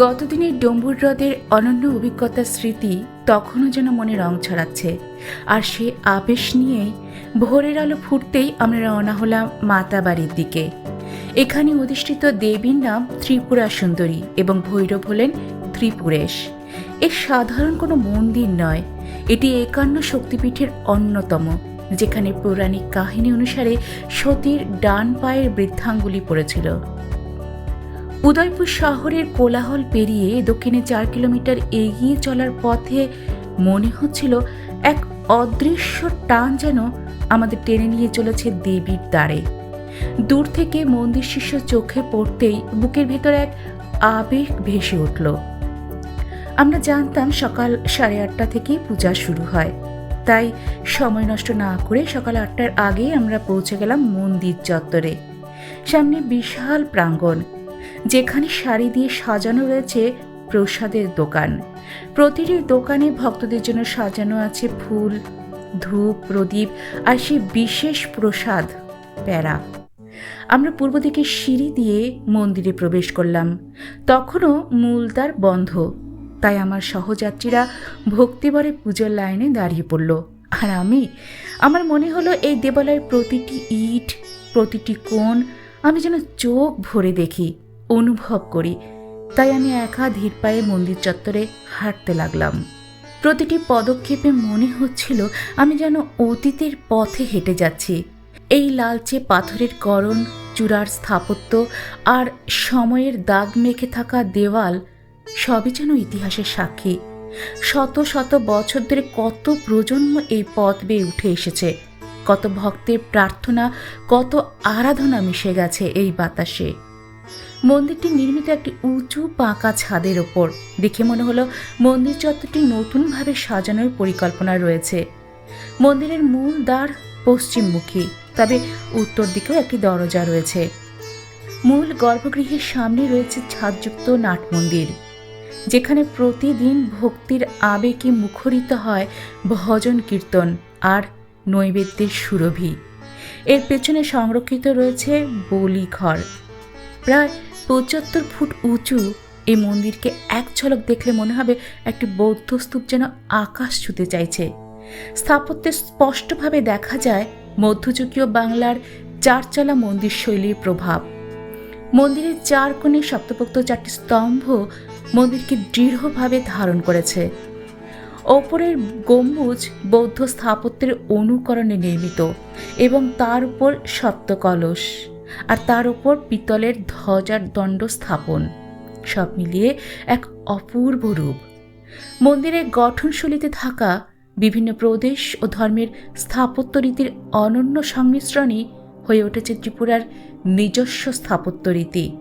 গতদিনের ডম্বুর হ্রদের অনন্য অভিজ্ঞতার স্মৃতি তখনও যেন মনে রং ছড়াচ্ছে। আর সে আবেশ নিয়েই ভোরের আলো ফুটতেই আমরা রওনা হলাম মাতা বাড়ির দিকে। এখানে অধিষ্ঠিত দেবীর নাম ত্রিপুরা সুন্দরী এবং ভৈরব হলেন ত্রিপুরেশ। এ সাধারণ কোনো মন্দির নয়, এটি একান্ন শক্তিপীঠের অন্যতম, যেখানে পৌরাণিক কাহিনী অনুসারে সতীর ডান পায়ের বৃদ্ধাঙ্গুলি পড়েছিল। উদয়পুর শহরের কোলাহল পেরিয়ে দক্ষিণে চার কিলোমিটার এগিয়ে চলার পথে মনে হচ্ছিল এক অদৃশ্য টান যেন আমাদের টেনে নিয়ে চলেছে দেবীর দ্বারে। দূর থেকে মন্দির শিষ্য চোখে পড়তেই বুকের ভেতর এক আবেগ ভেসে উঠল। আমরা জানতাম সকাল সাড়ে আটটা থেকেই পূজা শুরু হয়। তাই সময় নষ্ট না করে সকাল আটটার আগেই আমরা পৌঁছে গেলাম মন্দির চত্বরে। সামনে বিশাল প্রাঙ্গণ যেখানে শাড়ি দিয়ে সাজানো রয়েছে প্রসাদের দোকান। প্রতিটি দোকানে ভক্তদের জন্য সাজানো আছে ফুল, ধূপ, প্রদীপ আর সেই বিশেষ প্রসাদ, প্যারা। আমরা পূর্ব দিকে সিঁড়ি দিয়ে মন্দিরে প্রবেশ করলাম। তখনও মূলদ্বার বন্ধ। তাই আমার সহযাত্রীরা ভক্তিভরে পুজোর লাইনে দাঁড়িয়ে পড়ল। আর আমি, আমার মনে হলো এই দেবালয়ের প্রতিটি ইট, প্রতিটি কোণ, আমি যেন চোখ ভরে দেখি। অনুভব করি। তাই আমি একা ধীর পায়ে মন্দির চত্বরে হাঁটতে লাগলাম। প্রতিটি পদক্ষেপে মনে হচ্ছিল আমি যেন অতীতের পথে হেঁটে যাচ্ছি। এই লালচে পাথরের করণ চূড়ার স্থাপত্য আর সময়ের দাগ মেখে থাকা দেওয়াল সবই যেন ইতিহাসের সাক্ষী। শত শত বছর ধরে কত প্রজন্ম এই পথ বেয়ে উঠে এসেছে। কত ভক্তের প্রার্থনা, কত আরাধনা মিশে গেছে এই বাতাসে। মন্দিরটি নির্মিত একটি উঁচু পাকা ছাদের ওপর দেখে মনে হলো মন্দির চত্বরটি নতুনভাবে সাজানোর পরিকল্পনা রয়েছে। মন্দিরের মূল দ্বার পশ্চিমমুখী, তবে উত্তর দিকেও একটি দরজা রয়েছে। মূল গর্ভগৃহের সামনে রয়েছে ছাদযুক্ত নাট মন্দির, যেখানে প্রতিদিন ভক্তির আবেগে মুখরিত হয় ভজন কীর্তন আর নৈবেদ্যের সুরভি। এর পেছনে সংরক্ষিত রয়েছে বলিঘর প্রায় পঁচাত্তর ফুট উঁচু এই মন্দিরকে এক ঝলক দেখলে মনে হবে একটি বৌদ্ধ স্তূপ যেন আকাশ ছুতে চাইছে। স্থাপত্যে স্পষ্টভাবে দেখা যায় মধ্যযুগীয় বাংলার চারচালা মন্দির শৈলীর প্রভাব। মন্দিরের চার কোণে সপ্তপোক্ত চারটি স্তম্ভ মন্দিরকে দৃঢ়ভাবে ধারণ করেছে। ওপরের গম্বুজ বৌদ্ধ স্থাপত্যের অনুকরণে নির্মিত এবং তার উপর সপ্তকলস। আর তার উপর পিতলের ধ্বজার দণ্ড স্থাপন। সব মিলিয়ে এক অপূর্ব রূপ। মন্দিরের গঠনশৈলীতে থাকা বিভিন্ন প্রদেশ ও ধর্মের স্থাপত্য রীতির অনন্য সংমিশ্রণই হয়ে উঠেছে ত্রিপুরার নিজস্ব স্থাপত্য রীতি।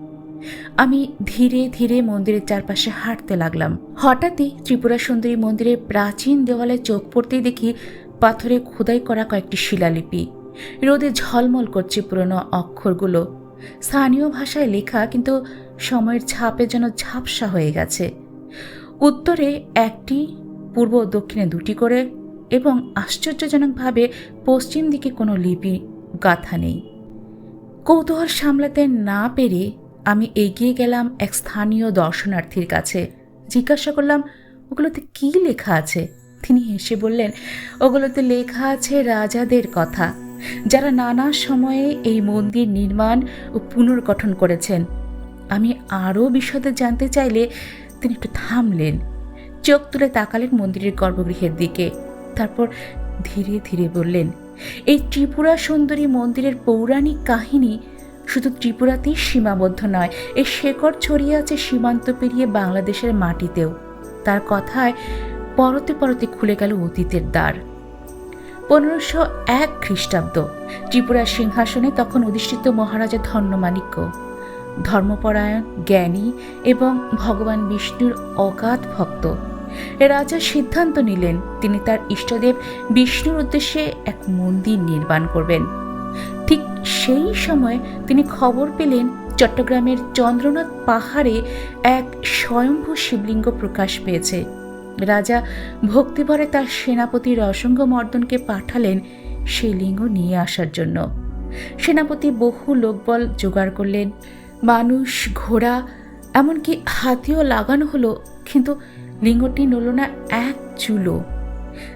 আমি ধীরে ধীরে মন্দিরের চারপাশে হাঁটতে লাগলাম। হঠাৎই ত্রিপুরা সুন্দরী মন্দিরের প্রাচীন দেওয়ালে চোখ পড়তেই দেখি পাথরে খোদাই করা কয়েকটি শিলালিপি। রোদে ঝলমল করছে পুরনো অক্ষরগুলো। স্থানীয় ভাষায় লেখা, কিন্তু সময়ের ছাপে যেন ঝাপসা হয়ে গেছে। উত্তরে একটি, পূর্ব দক্ষিণে দুটি করে এবং আশ্চর্যজনকভাবে পশ্চিম দিকে কোনো লিপি, গাথা নেই। কৌতূহল সামলাতে না পেরে আমি এগিয়ে গেলাম এক স্থানীয় দর্শনার্থীর কাছে। জিজ্ঞাসা করলাম, ওগুলোতে কি লেখা আছে? তিনি হেসে বললেন, ওগুলোতে লেখা আছে রাজাদের কথা। যারা নানা সময়ে এই মন্দির নির্মাণ ও পুনর্গঠন করেছেন। আমি আরও বিশদে জানতে চাইলে তিনি একটু থামলেন, চোখ তুলে তাকালেন মন্দিরের গর্ভগৃহের দিকে। তারপর ধীরে ধীরে বললেন, এই ত্রিপুরা সুন্দরী মন্দিরের পৌরাণিক কাহিনী শুধু ত্রিপুরাতেই সীমাবদ্ধ নয় এই শেকড় ছড়িয়ে আছে সীমান্ত পেরিয়ে বাংলাদেশের মাটিতেও। তার কথায় পরতে পরতে খুলে গেল অতীতের দ্বার। পনেরোশো এক খ্রিস্টাব্দ ত্রিপুরার সিংহাসনে তখন অধিষ্ঠিত মহারাজা ধন্যমাণিক্য। ধর্মপরায়ণ, জ্ঞানী এবং ভগবান বিষ্ণুর অগাধ ভক্ত। রাজা সিদ্ধান্ত নিলেন তিনি তার ইষ্টদেব বিষ্ণুর উদ্দেশ্যে এক মন্দির নির্মাণ করবেন। ঠিক সেই সময় তিনি খবর পেলেন চট্টগ্রামের চন্দ্রনাথ পাহাড়ে এক স্বয়ম্ভূ শিবলিঙ্গ প্রকাশ পেয়েছে। রাজা ভক্তিভরে তার সেনাপতি রসঙ্গ মর্দনকে পাঠালেন সেই লিঙ্গ নিয়ে আসার জন্য। সেনাপতি বহু লোকবল জোগাড় করলেন। মানুষ, ঘোড়া, এমনকি হাতিও লাগানো হলো, কিন্তু লিঙ্গটি নড়ল না এক চুলো।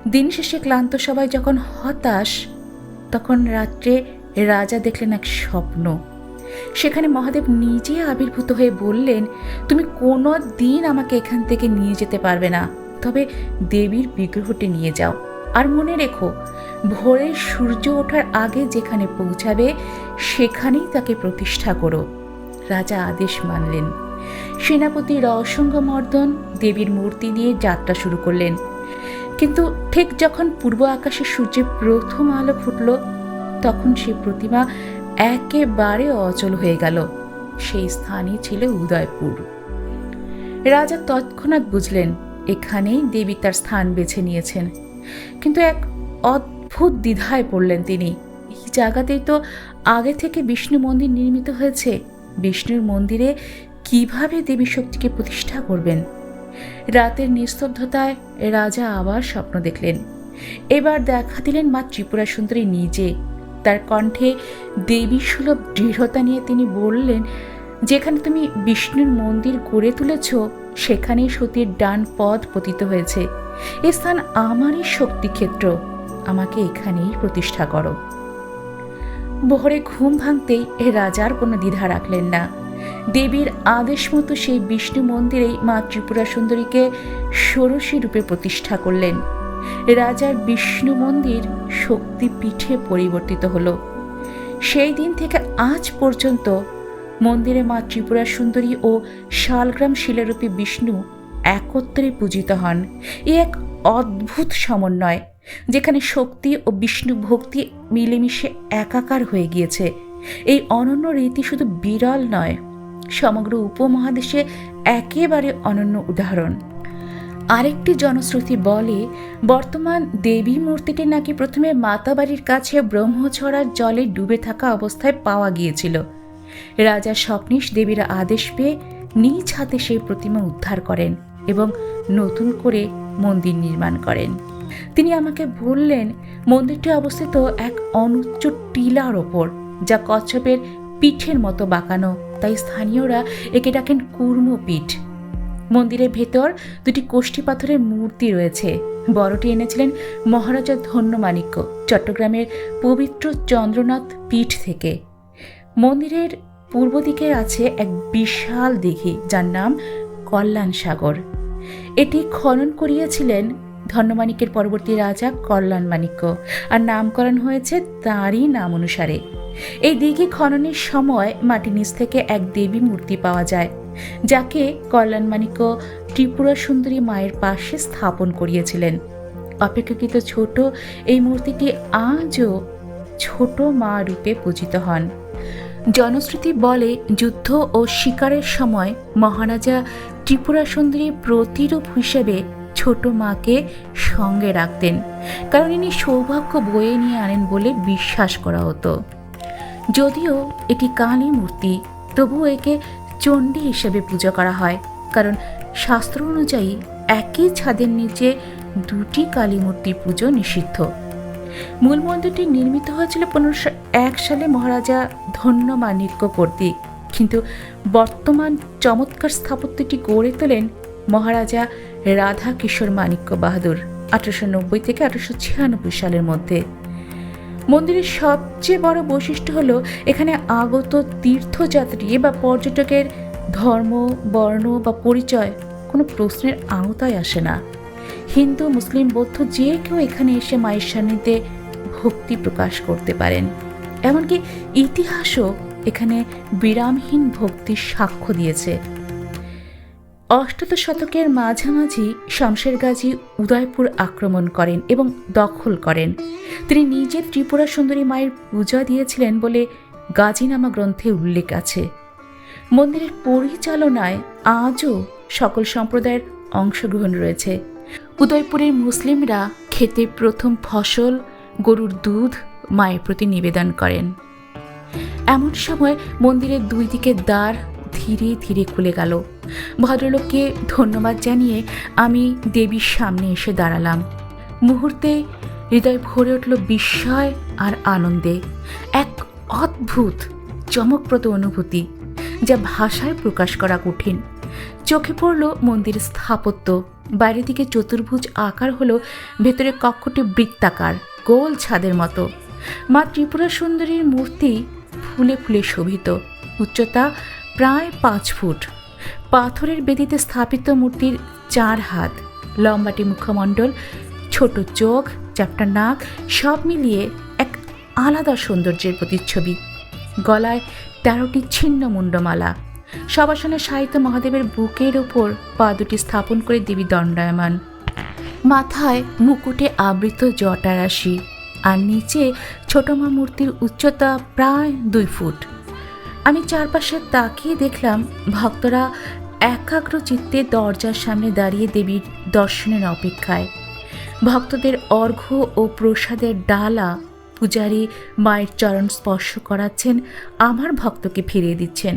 দিন শেষে ক্লান্ত সবাই যখন হতাশ, তখন রাত্রে রাজা দেখলেন এক স্বপ্ন। সেখানে মহাদেব নিজে আবির্ভূত হয়ে বললেন, তুমি কোনো দিন আমাকে এখান থেকে নিয়ে যেতে পারবে না। তবে দেবীর বিগ্রহটি নিয়ে যাও। আর মনে রেখো, ভোরে সূর্য ওঠার আগে যেখানে পৌঁছাবে, সেখানেই তাকে প্রতিষ্ঠা করো। রাজা আদেশ মানলেন। সেনাপতি রসঙ্গমর্দন দেবীর মূর্তি নিয়ে যাত্রা শুরু করলেন। কিন্তু ঠিক যখন পূর্ব আকাশে সূর্যের প্রথম আলো ফুটল, তখন সে প্রতিমা একেবারে অচল হয়ে গেল। সেই স্থানই ছিল উদয়পুর। রাজা তৎক্ষণাৎ বুঝলেন এখানেই দেবী তার স্থান বেছে নিয়েছেন। কিন্তু এক অদ্ভুত দ্বিধায় পড়লেন তিনি। এই জায়গাতেই তো আগে থেকে বিষ্ণু মন্দির নির্মিত হয়েছে। বিষ্ণুর মন্দিরে কীভাবে দেবী শক্তিকে প্রতিষ্ঠা করবেন? রাতের নিস্তব্ধতায় রাজা আবার স্বপ্ন দেখলেন। এবার দেখা দিলেন মা ত্রিপুরা সুন্দরী নিজে। তার কণ্ঠে দেবী সুলভ দৃঢ়তা নিয়ে তিনি বললেন, যেখানে তুমি বিষ্ণুর মন্দির গড়ে তুলেছ সেখানেই সতীর ডান পদ পতিত হয়েছে। এ স্থান আমারই শক্তিক্ষেত্র। আমাকে এখানেই প্রতিষ্ঠা করো। বহরে ঘুম ভাঙতেই এ রাজার কোনো দ্বিধা রাখলেন না। দেবীর আদেশ মতো সেই বিষ্ণু মন্দিরেই মা ত্রিপুরা সুন্দরীকে ষোড়শী রূপে প্রতিষ্ঠা করলেন। রাজার বিষ্ণু মন্দির শক্তিপীঠে পরিবর্তিত হলো। সেই দিন থেকে আজ পর্যন্ত মন্দিরে মা ত্রিপুরা সুন্দরী ও শালগ্রাম শিলারূপী বিষ্ণু একত্রে পূজিত হন। এ এক অদ্ভুত সমন্বয়, যেখানে শক্তি ও বিষ্ণু ভক্তি মিলেমিশে একাকার হয়ে গিয়েছে। এই অনন্য রীতি শুধু বিরল নয়, সমগ্র উপমহাদেশে একেবারে অনন্য উদাহরণ। আরেকটি জনশ্রুতি বলে, বর্তমান দেবী মূর্তিটি নাকি প্রথমে মাতাবাড়ির কাছে ব্রহ্মছড়ার জলে ডুবে থাকা অবস্থায় পাওয়া গিয়েছিল। রাজা স্বপ্নিশ দেবীর আদেশ পেয়ে নিজ হাতে সেই প্রতিমা উদ্ধার করেন এবং নতুন করে মন্দির নির্মাণ করেন। তিনি আমাকে বললেন, মন্দিরটি অবস্থিত এক অনুচ্চ টিলার ওপর, যা কচ্ছপের পিঠের মতো বাঁকানো, তাই স্থানীয়রা একে ডাকেন কুর্মপীঠ। মন্দিরের ভেতর দুটি কোষ্ঠী পাথরের মূর্তি রয়েছে। বড়টি এনেছিলেন মহারাজা ধন্যমাণিক্য, চট্টগ্রামের পবিত্র চন্দ্রনাথ পীঠ থেকে। মন্দিরের পূর্ব দিকে আছে এক বিশাল দিঘি, যার নাম কল্যাণ সাগর। এটি খনন করিয়েছিলেন ধন্যমাণিক্যের পরবর্তী রাজা কল্যাণ মাণিক্য, আর নামকরণ হয়েছে তাঁরই নাম অনুসারে। এই দিঘি খননের সময় মাটির নিচ থেকে এক দেবী মূর্তি পাওয়া যায়, যাকে কল্যাণ মাণিক্য ত্রিপুরা সুন্দরী মায়ের পাশে স্থাপন করিয়েছিলেন। অপেক্ষাকৃত ছোট এই মূর্তিটি আজও ছোট মা রূপে পূজিত হন। জনশ্রুতি বলে যুদ্ধ ও শিকারের সময় মহারাজা ত্রিপুরা সুন্দরী প্রতিরূপ হিসেবে ছোট মাকে সঙ্গে রাখতেন, কারণ ইনি সৌভাগ্য বয়ে নিয়ে আনেন বলে বিশ্বাস করা হতো। যদিও এটি কালী মূর্তি, তবুও একে চণ্ডী হিসেবে পূজা করা হয়, কারণ শাস্ত্র অনুযায়ী একই ছাদের নিচে দুটি কালী মূর্তি পুজো নিষিদ্ধ। মূল মন্দিরটি নির্মিত হয়েছিল পনেরোশো এক সালে মহারাজা ধন্য মাণিক্য কর্তৃক। কিন্তু বর্তমান চমৎকার স্থাপত্যটি গড়ে তোলেন মহারাজা রাধা কিশোর মাণিক্য বাহাদুর আঠারোশো নব্বই থেকে আঠারোশো ছিয়ানব্বই সালের মধ্যে। মন্দিরের সবচেয়ে বড় বৈশিষ্ট্য হল এখানে আগত তীর্থযাত্রী বা পর্যটকের ধর্ম, বর্ণ বা পরিচয় কোনো প্রশ্নের আওতায় আসে না। হিন্দু, মুসলিম, বৌদ্ধ যে কেউ এখানে এসে মায়ের সান্নিধ্যে ভক্তি প্রকাশ করতে পারেন। এমনকি ইতিহাসও এখানে বিরামহীন ভক্তির সাক্ষ্য দিয়েছে। অষ্টাদশ শতকের মাঝামাঝি শামশের গাজী উদয়পুর আক্রমণ করেন এবং দখল করেন। তিনি নিজে ত্রিপুরা সুন্দরী মায়ের পূজা দিয়েছিলেন বলে গাজীনামা গ্রন্থে উল্লেখ আছে। মন্দিরের পরিচালনায় আজও সকল সম্প্রদায়ের অংশগ্রহণ রয়েছে। উদয়পুরের মুসলিমরা খেতে প্রথম ফসল, গরুর দুধ মায়ের প্রতি নিবেদন করেন। এমন সময় মন্দিরের দুই দিকে দ্বার ধীরে ধীরে খুলে গেল। ভদ্রলোককে ধন্যবাদ জানিয়ে আমি দেবীর সামনে এসে দাঁড়ালাম। মুহূর্তে হৃদয় ভরে উঠল বিস্ময় আর আনন্দে। এক অদ্ভুত, চমকপ্রদ অনুভূতি, যা ভাষায় প্রকাশ করা কঠিন। চোখে পড়ল মন্দিরের স্থাপত্য। বাইরে দিকে চতুর্ভুজ আকার হলো ভেতরে কক্ষটি বৃত্তাকার, গোল ছাদের মতো। মা ত্রিপুরা সুন্দরীর মূর্তি ফুলে ফুলে শোভিত। উচ্চতা প্রায় পাঁচ ফুট। পাথরের বেদিতে স্থাপিত মূর্তির চার হাত। লম্বাটি মুখমণ্ডল, ছোট চোখ চ্যাপ্টা নাক, সব মিলিয়ে এক আলাদা সৌন্দর্যের প্রতিচ্ছবি। গলায় তেরোটি ছিন্ন মুন্ডমালা সবাসনে সাহিত্য মহাদেবের বুকের ওপর পা দুটি স্থাপন করে দেবী দণ্ডায়মান। মাথায় মুকুটে আবৃত জটারাশি আর নিচে ছোট মা মূর্তির উচ্চতা প্রায় দুই ফুট। আমি চারপাশে তাকিয়ে দেখলাম, ভক্তরা একাগ্র চিত্তে দরজার সামনে দাঁড়িয়ে দেবীর দর্শনের অপেক্ষায়। ভক্তদের অর্ঘ্য ও প্রসাদের ডালা পূজারী মায়ের চরণ স্পর্শ করাচ্ছেন, আমার ভক্তকে ফিরিয়ে দিচ্ছেন।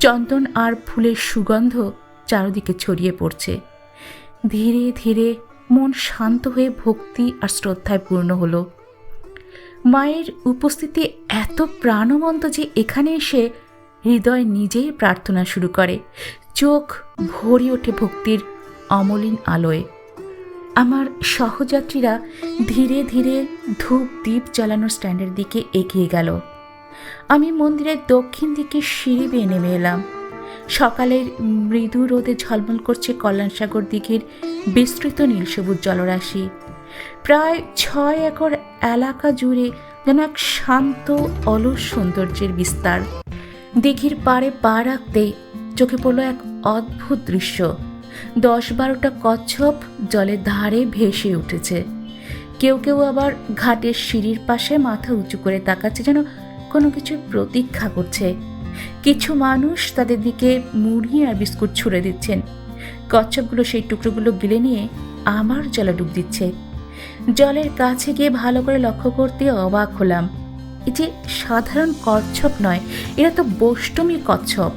চন্দন আর ফুলের সুগন্ধ চারদিকে ছড়িয়ে পড়ছে। ধীরে ধীরে মন শান্ত হয়ে ভক্তি আর শ্রদ্ধায় পূর্ণ হলো। মায়ের উপস্থিতি এত প্রাণবন্ত যে এখানে এসে হৃদয় নিজেই প্রার্থনা শুরু করে। চোখ ভরে ওঠে ভক্তির অমলিন আলোয়। আমার সহযাত্রীরা ধীরে ধীরে ধূপ দ্বীপ জ্বালানোর স্ট্যান্ডের দিকে এগিয়ে গেল। আমি মন্দিরের দক্ষিণ দিকে সিঁড়ি বেয়ে নেমে এলাম। সকালের মৃদু রোদে ঝলমল করছে কল্যাণসাগর দিঘির বিস্তৃত নীল সবুজ জলরাশি। প্রায় ছয় একর এলাকা জুড়ে যেন এক শান্ত, অলস সৌন্দর্যের বিস্তার। দিঘির পাড়ে পা রাখতেই চোখে পড়ল এক অদ্ভুত দৃশ্য। দশ বারোটা কচ্ছপ জলের ধারে ভেসে উঠেছে। কেউ কেউ আবার ঘাটের সিঁড়ির পাশে মাথা উঁচু করে তাকাচ্ছে যেন কোনো কিছুর প্রতীক্ষা করছে। কিছু মানুষ তাদের দিকে মুড়ি আর বিস্কুট ছুঁড়ে দিচ্ছেন। কচ্ছপগুলো সেই টুকরোগুলো গিলে নিয়ে আমার জলে ডুব দিচ্ছে। জলের কাছে গিয়ে ভালো করে লক্ষ্য করতে অবাক হলাম। এই যে সাধারণ কচ্ছপ নয়, এরা তো বষ্টমী কচ্ছপ।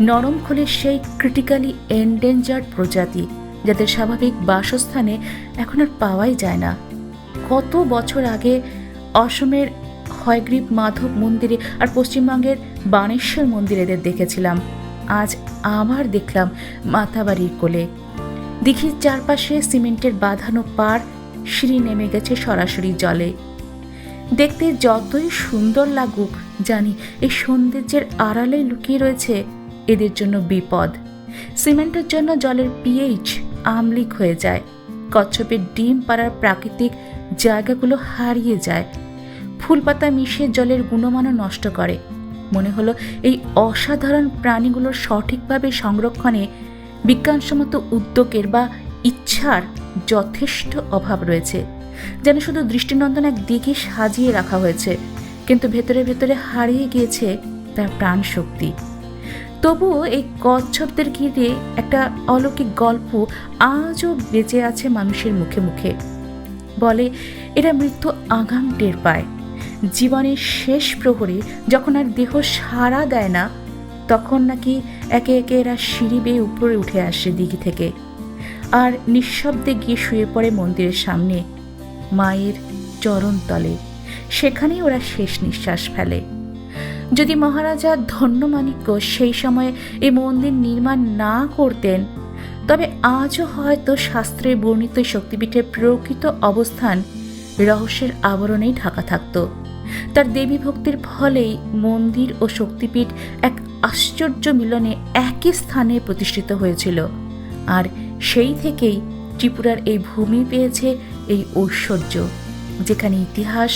নরম খোলের সেই ক্রিটিক্যালি এন্ডেঞ্জার্ড প্রজাতি, যাদের স্বাভাবিক বাসস্থানে এখন আর পাওয়াই যায় না। কত বছর আগে অসমের হয়গ্রীব মাধব মন্দিরে আর পশ্চিমবঙ্গের বানেশ্বর মন্দিরে এদের দেখেছিলাম। আজ আবার দেখলাম মাতাবাড়ির কোলে। দিঘির চারপাশে সিমেন্টের বাঁধানো পার সিঁড়ি নেমে গেছে সরাসরি জলে। দেখতে যতই সুন্দর লাগুক, জানি এই সৌন্দর্যের আড়ালে লুকিয়ে রয়েছে এদের জন্য বিপদ। সিমেন্টের জন্য জলের পিএইচ আমলিক হয়ে যায়। কচ্ছপের ডিম পাড়ার প্রাকৃতিক জায়গাগুলো হারিয়ে যায়। ফুলপাতা মিশিয়ে জলের গুণমানও নষ্ট করে। মনে হলো এই অসাধারণ প্রাণীগুলোর সঠিকভাবে সংরক্ষণে বিজ্ঞানসম্মত উদ্যোগের বা ইচ্ছার যথেষ্ট অভাব রয়েছে। যেন শুধু দৃষ্টিনন্দন এক দিকে সাজিয়ে রাখা হয়েছে, কিন্তু ভেতরে ভেতরে হারিয়ে গিয়েছে তার প্রাণ শক্তি তবুও এই কচ্ছপদের ঘিরে একটা অলৌকিক গল্প আজও বেঁচে আছে মানুষের মুখে মুখে। বলে, এরা মৃত্যু আগাম টের পায়। জীবনের শেষ প্রহরে যখন আর দেহ সাড়া দেয় না, তখন নাকি একে একে এরা সিঁড়ি বেয়ে উপরে উঠে আসে দিঘি থেকে। আর নিঃশব্দে গিয়ে শুয়ে পড়ে মন্দিরের সামনে, মায়ের চরণ তলে। সেখানেই ওরা শেষ নিঃশ্বাস ফেলে। যদি মহারাজা ধন্যমাণিক্য সেই সময়ে এই মন্দির নির্মাণ না করতেন, তবে আজও হয়তো শাস্ত্রে বর্ণিত শক্তিপীঠের প্রকৃত অবস্থান রহস্যের আবরণেই ঢাকা থাকত। তার দেবী ভক্তির ফলেই মন্দির ও শক্তিপীঠ এক আশ্চর্য মিলনে একই স্থানে প্রতিষ্ঠিত হয়েছিল। আর সেই থেকেই ত্রিপুরার এই ভূমি পেয়েছে এই ঐশ্বর্য, যেখানে ইতিহাস,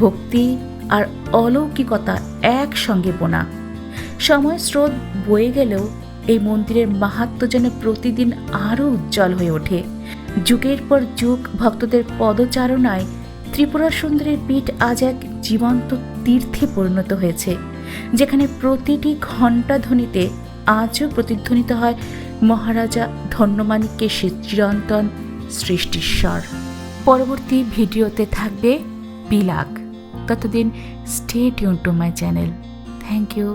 ভক্তি আর অলৌকিকতা একসঙ্গে বোনা। সময় স্রোত বয়ে গেলেও এই মন্দিরের মাহাত্ম যেন প্রতিদিন আরও উজ্জ্বল হয়ে ওঠে। যুগের পর যুগ ভক্তদের পদচারণায় ত্রিপুরা সুন্দরীর পীঠ আজ এক জীবন্ত তীর্থে পরিণত হয়েছে, যেখানে প্রতিটি ঘণ্টা ধ্বনিতে আজও প্রতিধ্বনিত হয় মহারাজা ধন্যমাণিক্যের সে চিরন্তন সৃষ্টিস্বর। পরবর্তী ভিডিওতে থাকবে বিলাক ততদিন stay tune to my channel thank you